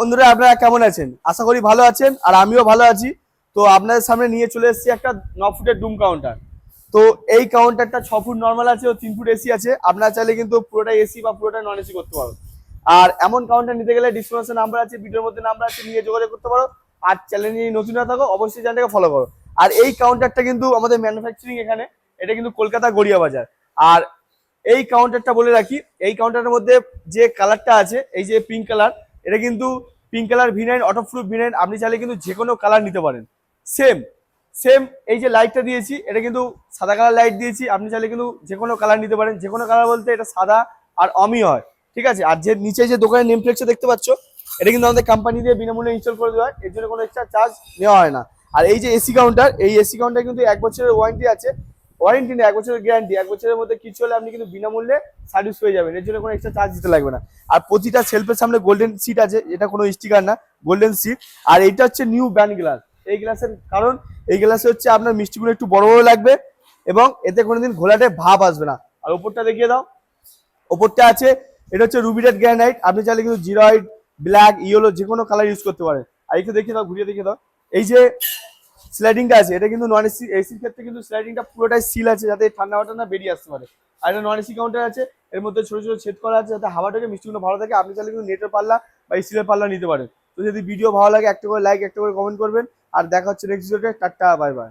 বন্ধুরা, আপনারা কেমন আছেন? আশা করি ভালো আছেন আর আমিও ভালো আছি। তো আপনাদের সামনে নিয়ে চলে এসেছি একটা ন ফুটের ডুম কাউন্টার তো এই কাউন্টারটা ছ ফুট নর্মাল আছে ও তিন ফুট এসি আছে। আপনারা চাইলে কিন্তু পুরোটা এসি বা পুরোটা নন এসি করতে পারো। আর এমন কাউন্টার নিতে গেলে ডিসক্রিপশন নাম্বার আছে ভিডিওর মধ্যে নাম্বার আছে, নিয়ে যোগাযোগ করতে পারো। আর চ্যানেল নিয়ে নতুন না থাকো, অবশ্যই চ্যানেলটাকে ফলো করো। আর এই কাউন্টারটা কিন্তু আমাদের ম্যানুফ্যাকচারিং এখানে, এটা কিন্তু কলকাতা গড়িয়া বাজার। আর এই কাউন্টারটা বলে রাখি, এই কাউন্টারের মধ্যে যে কালারটা আছে, এই যে পিঙ্ক কালার এটা কিন্তু pink colour vinyl auto proof vinyl আপনি চাইলে কিন্তু যে কোনো কালার নিতে পারেন। সেম সেম এই যে লাইটটা দিয়েছি, এটা কিন্তু সাদা কালার লাইট দিয়েছি, আপনি চাইলে কিন্তু যে কোনো কালার নিতে পারেন। যে কোনো কালার বলতে এটা সাদা আর অমি হয়, ঠিক আছে? আর যে নিচে যে দোকানের নেম ফ্লেক্সটা দেখতে পাচ্ছ, এটা কিন্তু আমাদের কোম্পানি দিয়ে বিনামূল্যে ইনস্টল করে দেওয়া হয়, এর জন্য কোনো এক্সট্রা চার্জ নেওয়া হয় না। আর এই যে এসি কাউন্টার এই এসি কাউন্টার কিন্তু এক বছরের ওয়ারেন্টি আছে ওয়ারেন্টি নেই, এক বছরের গ্যারান্টি এক বছরের মধ্যে কিছু হলে আপনি কিন্তু বিনামূল্যে সার্ভিস পেয়ে যাবেন, এর জন্য কোনো এক্সট্রা চার্জ দিতে লাগবে না। আর প্রতিটা সেলফের সামনে গোল্ডেন সিট আছে, এটা কোনো স্টিকার না গোল্ডেন সিট আর এইটা হচ্ছে নিউ ব্যান্ড গ্লাস এই গ্লাসের কারণ, এই গ্লাসে হচ্ছে আপনার মিষ্টিগুলো একটু বড় বড় লাগবে এবং এতে কোনোদিন ঘোলাটে ভাব আসবে না। আর ওপরটা দেখিয়ে দাও, ওপরটা আছে, এটা হচ্ছে রুবিডেড গ্রানাইট আপনি চাইলে কিন্তু জিরোয়েড ব্ল্যাক ইয়েলো যে কোনো কালার ইউজ করতে পারেন। আর একটু দেখিয়ে দাও, ঘুরিয়ে দেখিয়ে দাও। এই যে স্লাইডিংটা আছে, এটা কিন্তু নন এসি এসির ক্ষেত্রে কিন্তু স্লাইডিংটা পুরোটাই সিল আছে যাতে ঠান্ডা হাওয়াটা না বেরিয়ে আসতে পারে। আর এটা নন এসি কাউন্টার আছে, এর মধ্যে ছোট ছোট ছেদ করা আছে যাতে হাওয়াটাকে মিষ্টিগুলো ভালো থাকে। আপনি চাইলে কিন্তু নেটের পাল্লা বা স্টিলের পাল্লা নিতে পারেন। তো যদি ভিডিও ভালো লাগে, একটা করে লাইক একটা করে কমেন্ট করবেন। আর দেখা হচ্ছে নেক্সট ভিডিওতে টাটা বাই বাই